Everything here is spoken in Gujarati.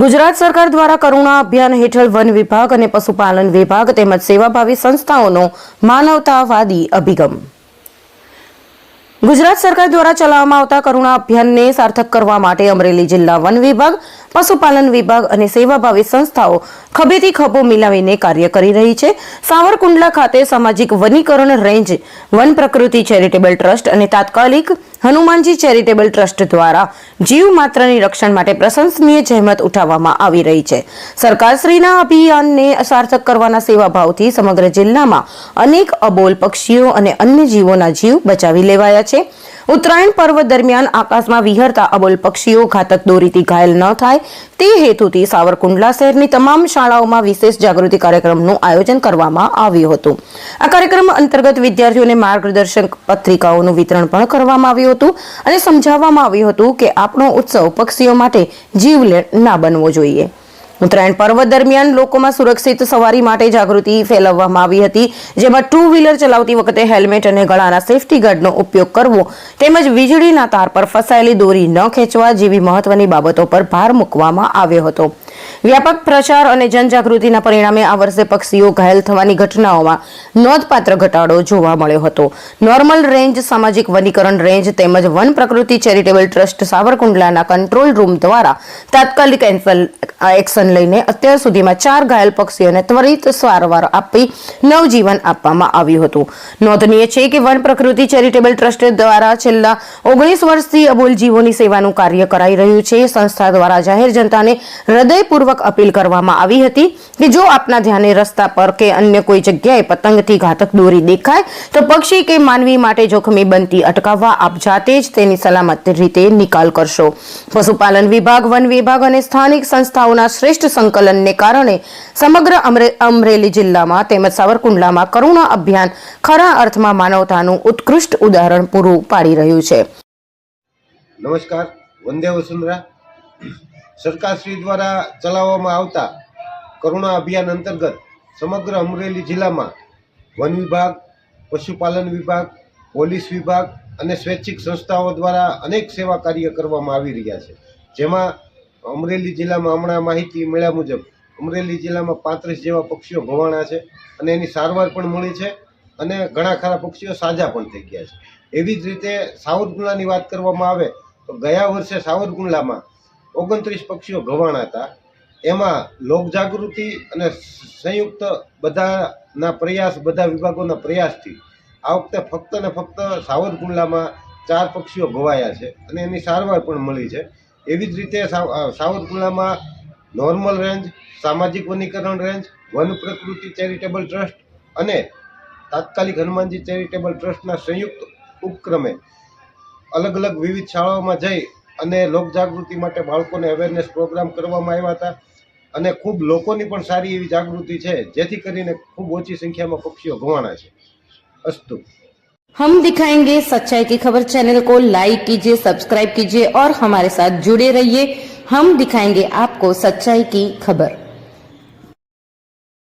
ગુજરાત સરકાર દ્વારા કરુણા અભિયાન હેઠળ વન વિભાગ અને પશુપાલન વિભાગ તેમજ સેવાભાવી સંસ્થાઓનો માનવતાવાદી અભિગમ. ગુજરાત સરકાર દ્વારા ચલાવવામાં આવતા કરુણા અભિયાનને સાર્થક કરવા માટે અમરેલી જિલ્લા વન વિભાગ પશુપાલન વિભાગ અને સેવાભાવી સંસ્થાઓ ખભેથી ખભો મિલાવીને કાર્ય કરી રહી છે. સાવરકુંડલા ખાતે સામાજિક વનીકરણ range Van Prakriti charitable trust અને તાત્કાલિક હનુમાનજી ચેરિટેબલ ટ્રસ્ટ દ્વારા જીવ માત્રની રક્ષણ માટે પ્રશંસનીય જહેમત ઉઠાવવામાં આવી રહી છે. સરકારશ્રીના અભિયાનને સાર્થક કરવાના સેવાભાવથી સમગ્ર જિલ્લામાં અનેક અબોલ પક્ષીઓ અને અન્ય જીવોના જીવ બચાવી લેવાયા છે. ઉત્તરાયણ પર્વ દરમિયાન આકાશમાં વિહરતા અબોલ પક્ષીઓ ઘાતક દોરીથી ઘાયલ ન થાય, તે હેતુથી સાવરકુંડલા શહેરની તમામ શાળાઓમાં વિશેષ જાગૃતિ કાર્યક્રમનું આયોજન કરવામાં આવ્યું હતું. આ કાર્યક્રમ અંતર્ગત વિદ્યાર્થીઓને માર્ગદર્શક પત્રિકાઓનું વિતરણ પણ કરવામાં આવ્યું હતું અને સમજાવવામાં આવ્યું હતું કે આપણો ઉત્સવ પક્ષીઓ માટે જીવલેણ ના બનવો જોઈએ. ઉત્તરાયણ પર્વ દરમિયાન લોકોમાં સુરક્ષિત સવારી માટે જાગૃતિ ફેલાવવામાં આવી હતી, જેમાં ટુ વ્હીલર ચલાવતી વખતે હેલ્મેટ અને ગળાના સેફટી ગાર્ડનો ઉપયોગ કરવો તેમજ વીજળીના તાર પર ફસાયેલી દોરી ન ખેંચવા જેવી મહત્વની બાબતો પર ભાર મૂકવામાં આવ્યો હતો. વ્યાપક પ્રચાર અને જનજાગૃતિના પરિણામે આ વર્ષે પક્ષીઓ ઘાયલ થવાની ઘટનાઓમાં નોંધપાત્ર ઘટાડો જોવા મળ્યો હતો. નોર્મલ રેન્જ સામાજિક વનીકરણ રેન્જ તેમજ વન પ્રકૃતિ ચેરિટેબલ ટ્રસ્ટ સાવરકુંડલાના કંટ્રોલ રૂમ દ્વારા તાત્કાલિક એક્શન લઈને અત્યાર સુધીમાં ચાર ઘાયલ પક્ષીઓને ત્વરિત સારવાર આપી નવજીવન આપવામાં આવ્યું હતું. નોંધનીય છે કે વન પ્રકૃતિ ચેરિટેબલ ટ્રસ્ટ દ્વારા છેલ્લા ઓગણીસ વર્ષથી અબોલ જીવોની સેવાનું કાર્ય કરાઈ રહ્યું છે. સંસ્થા દ્વારા જાહેર જનતાને હૃદયપૂર્વક અપીલ કરવામાં આવી હતી કે જો આપના ધ્યાને રસ્તા પર કે અન્ય કોઈ જગ્યાએ પતંગથી ઘાતક દોરી દેખાય, તો પક્ષી કે માનવી માટે જોખમી બનતી અટકાવવા આપ જાતે જ તેની સલામત રીતે નિકાલ કરશો. પશુપાલન વિભાગ, વન વિભાગ અને સ્થાનિક સંસ્થાઓના શ્રેષ્ઠ સંકલનને કારણે સમગ્ર અમરેલી જિલ્લામાં તેમજ સાવરકુંડલામાં કરુણા અભિયાન ખરા અર્થમાં માનવતાનું ઉત્કૃષ્ટ ઉદાહરણ પૂરું પાડી રહ્યું છે. નમસ્કાર. વંદે વસુંધરા સરકારશ્રી દ્વારા ચલાવવામાં આવતા કરુણા અભિયાન અંતર્ગત સમગ્ર અમરેલી જિલ્લામાં વન વિભાગ, પશુપાલન વિભાગ, પોલીસ વિભાગ અને સ્વૈચ્છિક સંસ્થાઓ દ્વારા અનેક સેવા કાર્ય કરવામાં આવી રહ્યા છે. જેમાં અમરેલી જિલ્લામાં હમણાં માહિતી મળ્યા મુજબ અમરેલી જિલ્લામાં પાંત્રીસ જેવા પક્ષીઓ ભવાણા છે અને એની સારવાર પણ મળી છે અને ઘણા ખરા પક્ષીઓ સાજા પણ થઈ ગયા છે. એવી જ રીતે સાવરકુંડલાની વાત કરવામાં આવે તો ગયા વર્ષે સાવરકુંડલામાં ઓગણત્રીસ પક્ષીઓ ઘવાણા હતા. એમાં લોકજાગૃતિ અને સંયુક્ત બધાના પ્રયાસ, બધા વિભાગોના પ્રયાસથી આ વખતે ફક્ત ને ફક્ત સાવરકુંડલામાં ચાર પક્ષીઓ ગવાયા છે અને એની સારવાર પણ મળી છે. એવી જ રીતે સાવ- કુંડલામાં નોર્મલ રેન્જ, સામાજિક વનીકરણ range, Van Prakriti charitable trust અને તાત્કાલિક હનુમાનજી ચેરિટેબલ ટ્રસ્ટના સંયુક્ત ઉપક્રમે અલગ અલગ વિવિધ શાળાઓમાં જઈ અને લોકજાગૃતિ માટે બાળકોને અવેરનેસ પ્રોગ્રામ કરવામાં આવ્યા હતા અને ખૂબ લોકોની પણ સારી એવી જાગૃતિ છે જેથી કરીને ખૂબ ઓછી સંખ્યામાં પક્ષીઓ ઘવાણા છે અસ્તુ हम दिखाएंगे सच्चाई की खबर चैनल को लाइक कीजिए सब्सक्राइब कीजिए और हमारे साथ जुड़े रहिए हम दिखाएंगे आपको सच्चाई की खबर